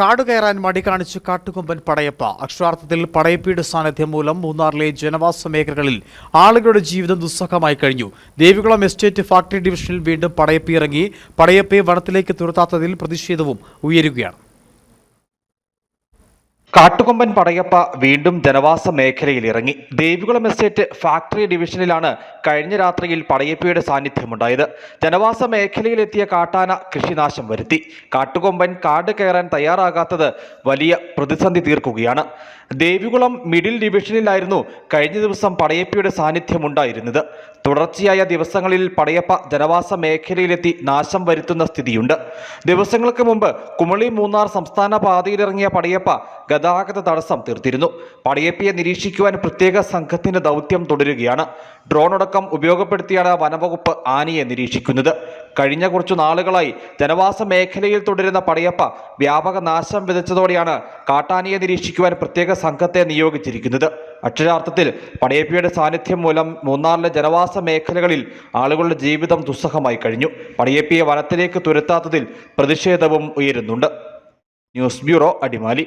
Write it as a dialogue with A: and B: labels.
A: കാട് കയറാൻ മടി കാണിച്ച് കാട്ടുകൊമ്പൻ പടയപ്പ. അക്ഷരാർത്ഥത്തിൽ പടയപ്പയുടെ സാന്നിധ്യം മൂലം മൂന്നാറിലെ ജനവാസ മേഖലകളിൽ ആളുകളുടെ ജീവിതം ദുസ്സഹമായി കഴിഞ്ഞു. ദേവികുളം എസ്റ്റേറ്റ് ഫാക്ടറി ഡിവിഷനിൽ വീണ്ടും പടയപ്പി ഇറങ്ങി പടയപ്പയെ വനത്തിലേക്ക് തുരത്താത്തതിൽ പ്രതിഷേധവും ഉയരുകയാണ്.
B: കാട്ടുകൊമ്പൻ പടയപ്പ വീണ്ടും ജനവാസ മേഖലയിൽ ഇറങ്ങി. ദേവികുളം എസ്റ്റേറ്റ് ഫാക്ടറി ഡിവിഷനിലാണ് കഴിഞ്ഞ രാത്രിയിൽ പടയപ്പയുടെ സാന്നിധ്യമുണ്ടായത്. ജനവാസ മേഖലയിലെത്തിയ കാട്ടാന കൃഷിനാശം വരുത്തി. കാട്ടുകൊമ്പൻ കാട് കയറാൻ തയ്യാറാകാത്തത് വലിയ പ്രതിസന്ധി തീർക്കുകയാണ്. ദേവികുളം മിഡിൽ ഡിവിഷനിലായിരുന്നു കഴിഞ്ഞ ദിവസം പടയപ്പയുടെ സാന്നിധ്യമുണ്ടായിരുന്നത്. തുടർച്ചയായ ദിവസങ്ങളിൽ പടയപ്പ ജനവാസ മേഖലയിലെത്തി നാശം വരുത്തുന്ന സ്ഥിതിയുണ്ട്. ദിവസങ്ങൾക്ക് മുമ്പ് കുമളി മൂന്നാർ സംസ്ഥാന പാതയിലിറങ്ങിയ പടയപ്പ ഗതാഗത തടസ്സം തീർത്തിരുന്നു. പടയപ്പയെ നിരീക്ഷിക്കുവാൻ പ്രത്യേക സംഘത്തിന്റെ ദൗത്യം തുടരുകയാണ്. ഡ്രോൺ അടക്കം ഉപയോഗപ്പെടുത്തിയാണ് വനവകുപ്പ് ആനയെ നിരീക്ഷിക്കുന്നത്. കഴിഞ്ഞ കുറച്ചു നാളുകളായി ജനവാസ മേഖലയിൽ തുടരുന്ന പടയപ്പ വ്യാപക നാശം വിതച്ചതോടെയാണ് കാട്ടാനയെ നിരീക്ഷിക്കുവാൻ പ്രത്യേക സംഘത്തെ നിയോഗിച്ചിരിക്കുന്നത്. അക്ഷരാർത്ഥത്തിൽ പടയപ്പയുടെ സാന്നിധ്യം മൂലം മൂന്നാറിലെ ജനവാസ മേഖലകളിൽ ആളുകളുടെ ജീവിതം ദുസ്സഹമായി കഴിഞ്ഞു. പടയപ്പിയെ വനത്തിലേക്ക് തുരത്താത്തതിൽ പ്രതിഷേധവും ഉയരുന്നുണ്ട്. News bureau Adimali.